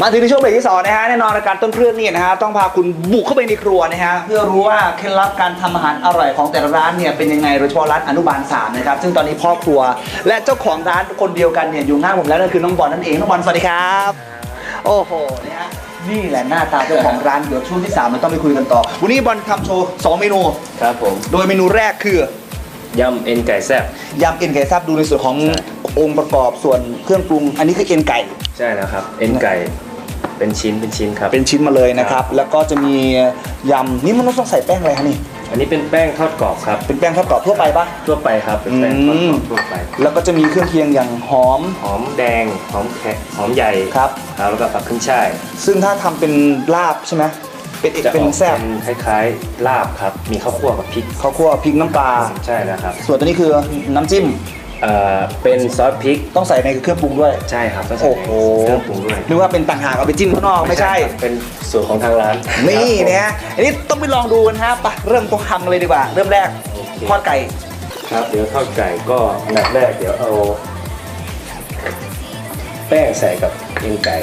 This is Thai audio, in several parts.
มาถึงในช่วงเบรกที่สองนะฮะแน่นอนรายการต้นเครื่องนี่นะฮะต้องพาคุณบุกเข้าไปในครัวนะฮะเพื่อรู้ว่าเคล็ดลับการทำอาหารอร่อยของแต่ละร้านเนี่ยเป็นยังไงโดยเฉพาะร้านอนุบาล3นะครับซึ่งตอนนี้พ่อครัว และเจ้าของร้านคนเดียวกันเนี่ยอยู่หน้าผมแล้วนั่นคือน้องบอลนั่นเองน้องบอลสวัสดีครับ โอ้โหนะฮะ นี่แหละหน้าตาเจ้าของร้านเดี๋ยวช่วงที่สามเราต้องไปคุยกันต่อ วันนี้บอลทำโชว์สองเมนู ครับผม โดยเมนูแรกคือยำเอ็นไก่แซ่บยำเอ็นไก่ซับดูในส่วนของใช่องค์ประกอบส่วนเครื่องปรุง อันนี้คือเอ็นไก่ ใช่แล้วครับ เอ็นไก่เป็นชิ้นเป็นชิ้นครับ เป็นชิ้นมาเลยนะครับ แล้วก็จะมียำนี่มันต้องใส่แป้งอะไรคะนี่ อันนี้เป็นแป้งทอดกรอบครับ เป็นแป้งทอดกรอบทั่วไปปะทั่วไปครับเป็นแป้งทอดกรอบทั่วไป แล้วก็จะมีเครื่องเคียงอย่างหอม หอมแดง หอมแขกหอมใหญ่ครับ ครับ แล้วก็ผักขึ้นช่าย ซึ่งถ้าทำเป็นลาบใช่ไหมเป็นเอกจะเป็นออกแซ่บเป็นคล้ายๆลาบครับ มีข้าวคั่วกับพริกข้าวคั่วพริกน้ำปลา ใช่แล้วครับ ส่วนตัวนี้คือน้ำจิ้ม เอ่อเป็นซอสพริกต้องใส่ในเครื่องปรุงด้วย ใช่ครับต้องใส่โอ้ในโหเครื่องปรุงด้วยนึกว่าเป็นต่างหากเอาไปจิ้มข้างนอกไม่ใช่ ครับเป็นสูตรของทางร้านนี่ครับผม นะฮะอันนี้ต้องไปลองดูกันฮะไปเริ่มต้นทำกันเลยดีกว่า เริ่มแรกโอเค ทอดไก่ ครับเดี๋ยวทอดไก่ก็อันดับแรกเดี๋ยวเอา แป้งใส่กับเอ็นไก่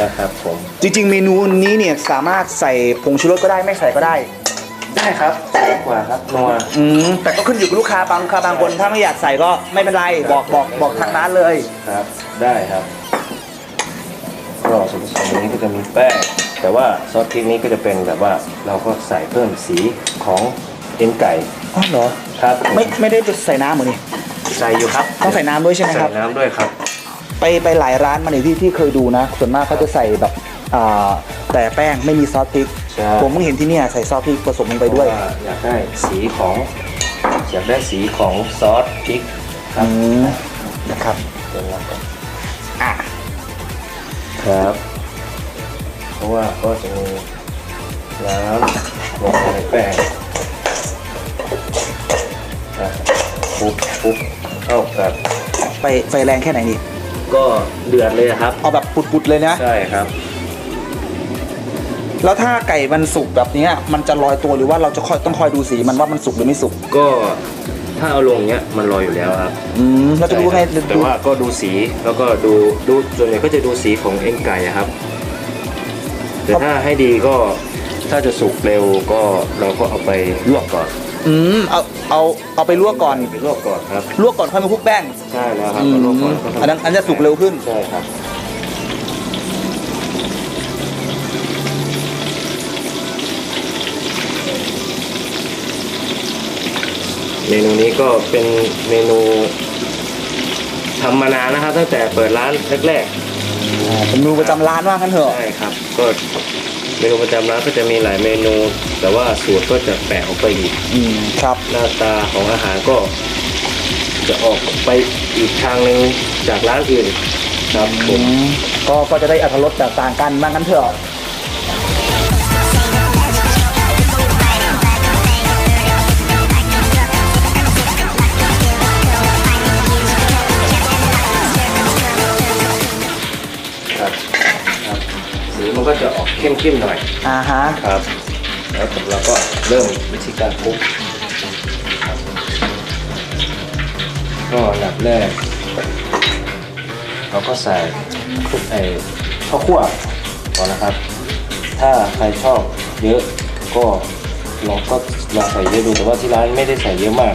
นะครับผมจริงๆ เมนูนี้เนี่ยสามารถใส่ผงชูรสก็ได้ไม่ใส่ก็ได้ ได้ครับดีกว่าครับนัวอืมแต่ก็ขึ้นอยู่กับลูกค้าบางลูกค้าบางคน ถ้าไม่อยากใส่ก็ไม่เป็นไรบอกบอกบอกทางร้านเลย ครับ ได้ครับก็ส่วนผสมนี้ก็จะมีแป้งแต่ว่าซอสพริกนี้ก็จะเป็นแบบว่าเราก็ใส่เพิ่มสีของเอ็นไก่อ๋อเหรอครับไม่ไม่ได้จะใส่น้ำเหมือนนี่ใส่อยู่ครับต้องใส่น้ำด้วยใช่ไหมครับใส่น้ำด้วยครับ ไปไปหลายร้านมาในที่ที่เคยดูนะ ส่วนมากเขาจะใส่แบบอ่าแต่แป้งไม่มีซอสพริกใช่ ผมเพิ่งเห็นที่เนี่ยใส่ซอสพริกผสมลงไปด้วยเพราะาอยากได้สีของ อยากได้สีของซอสพริกครัอืบมนะครับเดี๋ยวเราก่อนอะครับ เพราะว่าก็จะมีน้ำลงไปในแป้งอะคลุกคลุกเข้ากับไปไฟแรงแค่ไหนนี่ก็เดือดเลยครับ เอาแบบปุดๆเลยนะ ใช่ครับ แล้วถ้าไก่มันสุกแบบเนี้ยมันจะลอยตัวหรือว่าเราจะคอยต้องคอยดูสีมันว่ามันสุกหรือไม่สุกก็ถ้าเอาลงเนี้ยมันลอยอยู่แล้วครับอืมเราจะรู้ไงใช่ครับแต่ว่าก็ดูสีแล้วก็ดูดูส่วนใหญ่ก็จะดูสีของเอ็นไก่อะครับ แต่ถ้าให้ดีก็ถ้าจะสุกเร็วก็เราก็เอาไปลวกก่อน อืมเอาเอาเอาไปลวกก่อนไปลวกก่อนครับลวกก่อนค่อยมาคลุกแป้งใช่แล้วครับอืเอาลวกก่อนมอันนั้นอันจะสุกเร็วขึ้นใช่ครับ เมนูนี้ก็เป็นเมนูทำมานานนะครับ ตั้งแต่เปิดร้านแรกอ่าเป็นเมนูประจำร้านว่างั้นเถๆอะ ใช่ครับ ก็เมนูประจำร้านก็จะมีหลายเมนู แต่ว่าสูตรก็จะแปลกออกไปอีก อืมครับ หน้าตาของอาหารก็จะออกไปอีกทางหนึ่งจากร้านอื่นครับผอืมมก็ก็จะได้อัตรสแบบต่างกันว่างั้นเถอะ มันก็จะออกเข้มๆหน่อยอ่าฮะครับ แล้วเราก็เริ่มวิธีการคลุกก็อันดับแรก เราก็ใส่คลุกไอ้ข้าวคั่วก่อนนะครับ ถ้าใครชอบเยอะก็ลองก็ลองใส่เยอะดูแต่ว่าที่ร้านไม่ได้ใส่เยอะมาก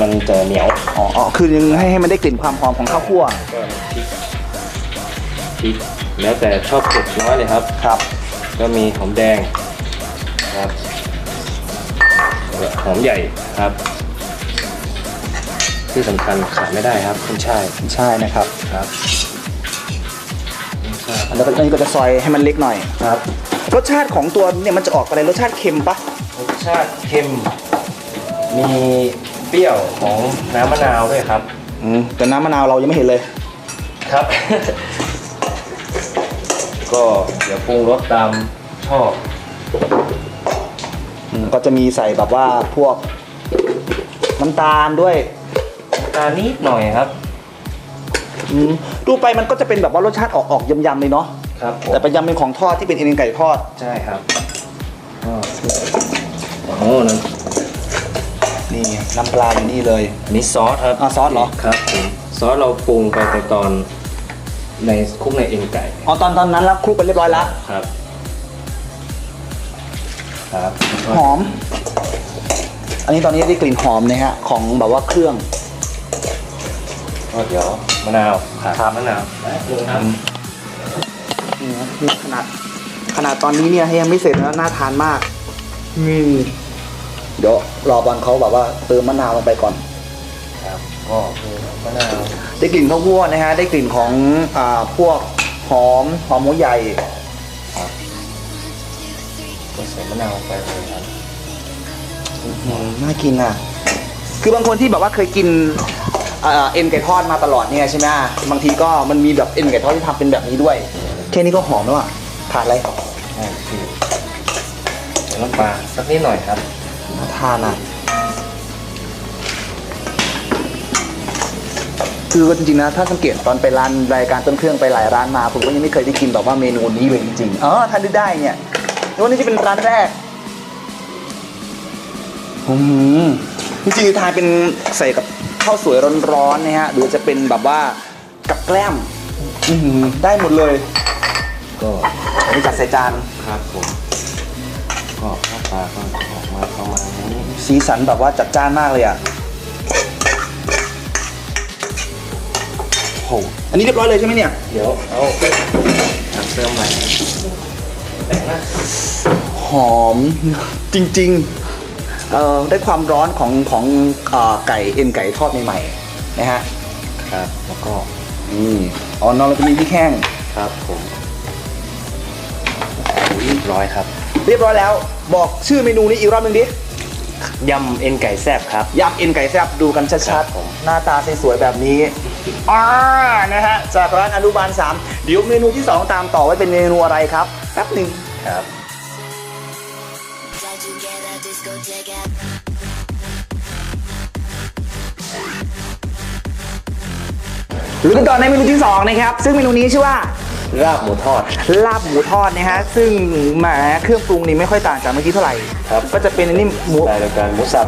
มันจะเหนียวอ๋ออ๋อคือยังให้ให้มันได้กลิ่นความหอมของข้าวคั่วก็พริก พริกแล้วแต่ชอบเผ็ดน้อยเลยครับ ครับ ก็มีหอมแดงครับหอมใหญ่ครับ ที่สำคัญขาดไม่ได้ครับขึ้นช่ายใช่นะครับครับแล้วก็อันนี้ก็จะซอยให้มันเล็กหน่อย ครับรสชาติของตัวเนี่ยมันจะออกอะไรรสชาติเค็มปะรสชาติเค็ม มีเปรี้ยวของน้ำมะนาวด้วยครับ อืมแต่น้ำมะนาวเรายังไม่เห็นเลย ครับ ก็เดี๋ยวปรุงรสตามชอบ อืมก็จะมีใส่แบบว่าพวกน้ำตาลด้วย ตาลนิดหน่อยครับ อืมดูไปมันก็จะเป็นแบบว่ารสชาติออกออกยำๆเลยเนาะครับผมแต่เป็นยำเป็นของทอดที่เป็นเอ็นไก่ทอด ใช่ครับก็โอ้โหนั่นนี่น้ำปลาอยู่นี่เลย อันนี้ซอสครับอ่าซอสเหรอ ครับผมซอสเราปรุงไปในตอน ในคลุกในเอ็นไก่อ๋อตอนตอนนั้นแล้วคลุกไปเรียบร้อยแล้วครับ ครับหอม อันนี้ตอนนี้ได้กลิ่นหอมนะฮะของแบบว่าเครื่องก็เดี๋ยวมะนาวครับมะนาวแป๊บนึงครับนี่นะนี่ขนาดขนาดตอนนี้เนี่ยยังไม่เสร็จแล้วน่าทานมากนี่เดี๋ยวรอบอลเขาแบบว่าเติมมะนาวลงไปก่อน ครับก็คือมะนาวได้กลิ่นข้าวคั่วนะฮะ ได้กลิ่นของอ่าพวกหอมหอมหัวใหญ่ก็ใส่มะนาวไปเลยครับอืมน่ากินอะ คือบางคนที่แบบว่าเคยกินอ่าเอ็นไก่ทอดมาตลอดเนี่ยใช่ไหมบางทีก็มันมีแบบเอ็นไก่ทอดที่ทำเป็นแบบนี้ด้วยแค่นี้ก็หอมแล้วอะทานอะไรใช่คือเดี๋ยวน้ำปลาสักนิดหน่อยครับน่าทานอะ คือจริงๆนะถ้าสังเกตตอนไปร้านรายการต้นเครื่องไปหลายร้านมาผมก็ยังไม่เคยได้กินแบบว่าเมนูนี้เลยจริงๆอ๋อทานได้ได้เนี่ยแล้ววันนี้จะเป็นร้านแรกอืมจริงๆทานเป็นใส่กับข้าวสวยร้อนๆนะฮะหรือจะเป็นแบบว่ากับแกล้มอื้อหือได้หมดเลย ก็อันนี้จัดใส่จานครับผมก็หน้าตาก็ออกมาประมาณนี้สีสันแบบว่าจัดจ้านมากเลยอะ โหอันนี้เรียบร้อยเลยใช่ไหมเนี่ย เดี๋ยวเอาผักเติมใหม่แต่งหน้าหอมจริงๆเอ่อได้ความร้อนของของเอ่อไก่เอ็นไก่ทอดใหม่ๆนะฮะครับแล้วก็นี่อ๋อนอนเราจะมีพริกแห้งครับผมเรียบร้อยครับ เรียบร้อยแล้ว บอกชื่อเมนูนี้อีกรอบหนึ่งดิ ยำเอ็นไก่แซ่บครับ ยำเอ็นไก่แซ่บดูกันครัชัดบผมๆหน้าตาสวยๆแบบนี้อ่านะฮะ จากร้านอนุบาล 3 เดี๋ยวเมนูที่ 2 ตามต่อไว้เป็นเมนูอะไรครับแป๊บหนึ่งครับ Try to get a discotheque at หรือกันต่อในเมนูที่ 2 นะครับ ซึ่งเมนูนี้ชื่อว่า ลาบหมูทอด ลาบหมูทอดนะฮะ ซึ่งแหมเครื่องปรุงนี่ไม่ค่อยต่างจากเมื่อกี้เท่าไหร่ ครับ ก็จะเป็นอันนี้หมูรายการหมูสับ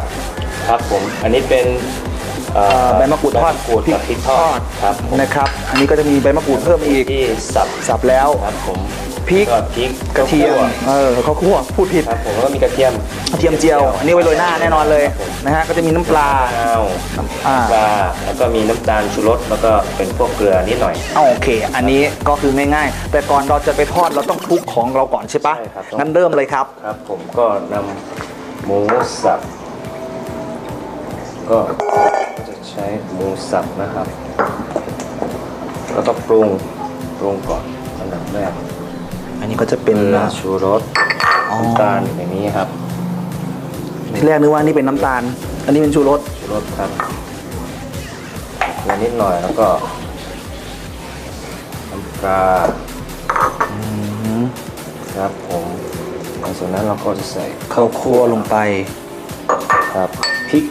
ครับผม อันนี้เป็นเอ่เอ่ออใบมะกรูดทอดใบมะกรูดกับพริกทอดครับผมนะครับ อันนี้ก็จะมีใบมะกรูดเพิ่มอีก ที่สับสับแล้ว ครับผม พริกก็พริกกระเทียมข้าวเออข้าวคั่วพูดผิดคั่วครับผมแล้วก็มีกระเทียมกระเทียมเจียว อันนี้ไว้โรยหน้าแน่นอนเลยครับผมนะฮะก็จะมีน้ำปลามะนาวอ่าปลาแล้วก็มีน้ำตาลชูรสแล้วก็เป็นพวกเกลือนิดหน่อยเอาโอเค อันนี้ก็คือง่ายๆ แต่ก่อนเราจะไปทอดเราต้องคลุกของเราก่อนใช่ปะใช่ครับงั้นเริ่มเลยครับครับ ผมก็นำหมูสับก็จะใช้หมูสับนะครับแล้วก็ปรุงปรุงก่อนอันดับแรก อันนี้ก็จะเป็นเกลือชูรสอ๋อน้ำตาลอย่างนี้ครับที่แรกนึกว่านี่เป็นน้ำตาล อันนี้เป็นชูรสชูรสครับเกลือนิดหน่อยแล้วก็น้ำปลาครับผมหลังจากนั้นเราก็จะใส่ข้าวคั่วลงไปครับพริก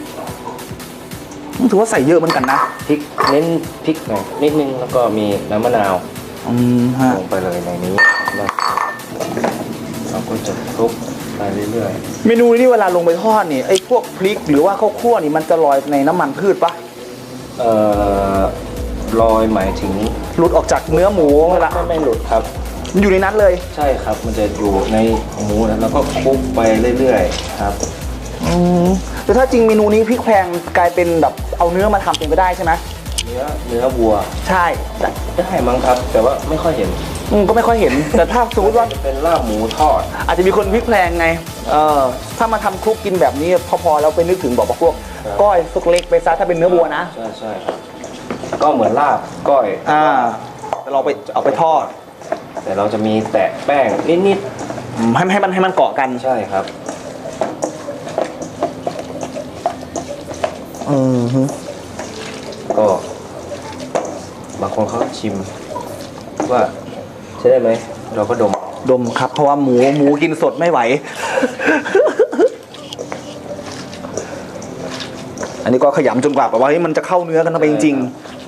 ถือว่าใส่เยอะเหมือนกันนะพริกเน้นพริกหน่อยนิดนึงแล้วก็มีน้ำมะนาว อืมฮะลงไปเลยในนี้นะเราก็จะคลุกไปเรื่อยเมนูนี้เวลาลงไปทอดนี่ไอ้พวกพริกหรือว่าข้าวคั่วนี่มันจะลอยในน้ำมันพืชปะๆเอ่อลอยหมายถึงหลุดออกจากเนื้อหมูเวลาไม่ไม่หลุดครับมันอยู่ในนั้นเลย ใช่ครับ มันจะอยู่ในหมูนะแล้วก็คลุกไปเรื่อยๆครับอืมแต่ถ้าจริงเมนูนี้พริกแพงกลายเป็นแบบเอาเนื้อมาทำเป็นไปได้ใช่ไหมเนื้อเนื้อวัวใช่แต่ได้มั้งครับ แต่ว่าไม่ค่อยเห็นอืมก็ไม่ค่อยเห็น แต่ถ้าสมมติว่าจะเป็นลาบหมูทอด อาจจะมีคนพริกแพงไงเออถ้ามาทำคลุกกินแบบนี้พอๆแล้วไปนึกถึงบอกว่าพวกครับก้อยซุกเล็กไปซะถ้าเป็นเนื้อวัวนะใช่ใช่ครับก็เหมือนลาบก้อยอ่าแต่เราไปเอาไปทอด แต่เราจะมีแตะแป้งนิดอืมให้ให้มันให้มันเกาะกันๆใช่ครับอืมฮึก็ บางคนเขาชิม ว่าใช่ได้ไหมเราก็ดมดมครับ เพราะว่าหมูหมูกินสดไม่ไหว อันนี้ก็ขยำจนกว่าแบบว่าเฮ้ยมันจะเข้าเนื้อกันเข้าไปจริง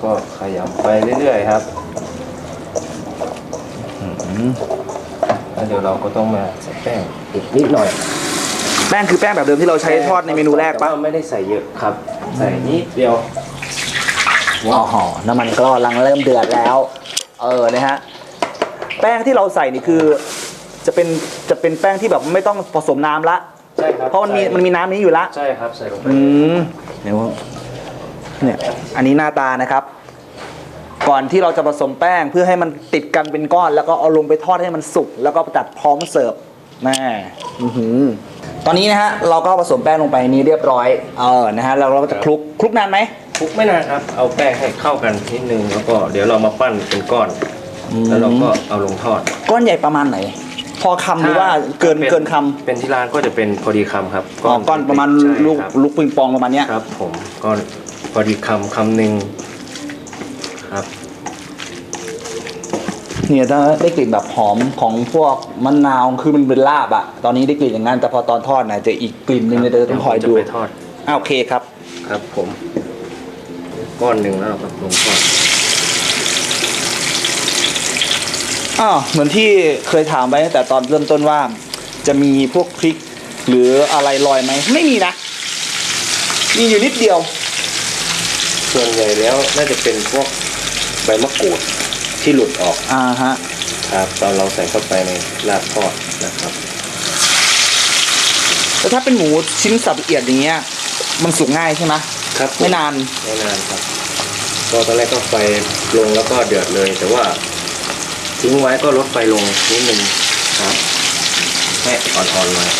ก็ขยำไปเรื่อยๆครับแล้วเดี๋ยวเราก็ต้องมาใส่แป้งอีกนิดหน่อยๆแป้งคือแป้งแบบเดิมที่เราใช้ทอดในเมนูแรกปะแต่ว่าไม่ได้ใส่เยอะครับ ใส่นิดเดียว อ๋อน้ำมันก็กำลังเริ่มเดือดแล้ว เออนะฮะแป้งที่เราใส่นี่คือ จะเป็นจะเป็นแป้งที่แบบไม่ต้องผสมน้ำละ ใช่ครับเพราะมันมีใส่มันมีน้ำนี้อยู่ละ ใช่ครับใส่ลงไปอืมเดี๋ยวเนี่ยอันนี้หน้าตานะครับ ก่อนที่เราจะผสมแป้งเพื่อให้มันติดกันเป็นก้อน แล้วก็เอาลงไปทอดให้มันสุกแล้วก็จัดพร้อมเสิร์ฟแม่อื้อหือตอนนี้นะฮะเราก็ผสมแป้งลงไปนี้เรียบร้อยเออนะฮะแล้วเราก็จะคลุกคลุกนานไหม คลุกไม่นานครับ เอาแป้งให้เข้ากันนิดนึงแล้วก็เดี๋ยวเรามาปั้นเป็นก้อน แล้วเราก็เอาลงทอด ก้อนใหญ่ประมาณไหน พอคำหรือว่าเกินถ้ป็เกินคำเป็นที่ร้านก็จะเป็นพอดีคำครับอ๋อก้อนประมาณใช่ลูกครับ ลูกปิงปองประมาณเนี้ยครับ ผมก้อนพอดีคำคำหนึ่งครับ เนี่ยถ้าได้กลิ่นแบบหอมของพวกมะนาวคือมันเป็นลาบอะตอนนี้ได้กลิ่นอย่างนั้นแต่พอตอนทอดนะจะอีกกลิ่นหนึงเลยเดี๋ยวต้องคอยดูเวผมจะไปทอด อ่าโอเคครับ ครับผม ก้อนหนึ่งแล้วเราก็ลงทอดอ้าวเหมือนที่เคยถามไปตั้งแต่ตอนเริ่มต้นว่า จะมีพวกพริกหรืออะไรลอยไหมไม่มีนะ มีอยู่นิดเดียว ส่วนใหญ่แล้วน่าจะเป็นพวกใบมะกรูดที่หลุดออกอ่าฮะครับตอนเราใส่เข้าไปในลาบทอดนะครับแต่ถ้าเป็นหมูชิ้นสับละเอียดอย่างเงี้ย มันสุกง่ายใช่ไหมครับผไม่นาน ไม่นานครับ ก็ตอนแรกก็ไฟลงแล้วก็เดือดเลย แต่ว่าทิ้งไว้ก็ลดไฟลงนิดนึงครับแค่อ่อนๆหน่อย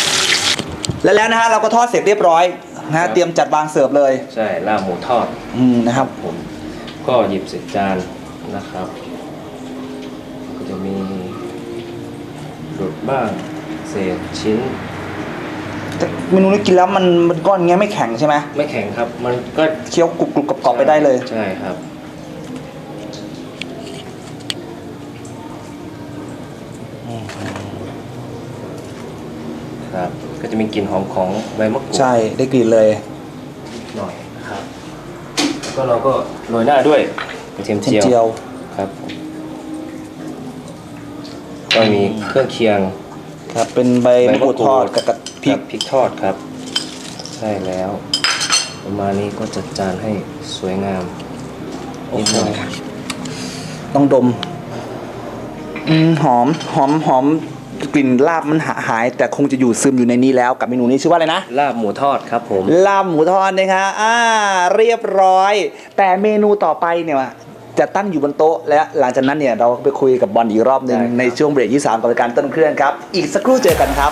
และแล้วนะฮะเราก็ทอดเสร็จเรียบร้อยนะฮะเตรียมจัดวางเสิร์ฟเลยใช่ลาบหมูทอดอืมนะครับผม ก็หยิบใส่จานนะครับ ก็จะมีหลุดบ้างเศษชิ้น แต่เมนูนี้กินแล้วมันมันก้อนอย่างเงี้ยไม่แข็งใช่ไหมไม่แข็งครับ มันก็เคี้ยวกรุบกรุบกรอบๆไปได้เลย ใช่ครับ ครับ ก็จะมีกลิ่นหอมของใบมะกรูดใช่ได้กลิ่นเลยหน่อยนะครับ แล้วก็เราก็โรยหน้าด้วยกระเทียมเทียมเจียวเจียวครับผมก็มีเครื่องเคียง ครับเป็นใบมะกรูดทอดกับกระพริกกับพริกทอดครับ ใช่แล้ว ประมาณนี้ก็จัดจานให้สวยงามนิดหน่อยต้องดมอืมหอมหอมหอมกลิ่นลาบมันหาหาย แต่คงจะอยู่ซึมอยู่ในนี้แล้วกับเมนูนี้ชื่อว่าอะไรนะลาบหมูทอดครับผมลาบหมูทอดนะคะอ่า เรียบร้อย แต่เมนูต่อไปเนี่ย จะตั้งอยู่บนโต๊ะและหลังจากนั้นเนี่ยเราไปคุยกับบอลอีกรอบหนึ่งได้ครับในช่วงเบรกที่3กับรายการต้นเครื่องครับ อีกสักครู่เจอกันครับ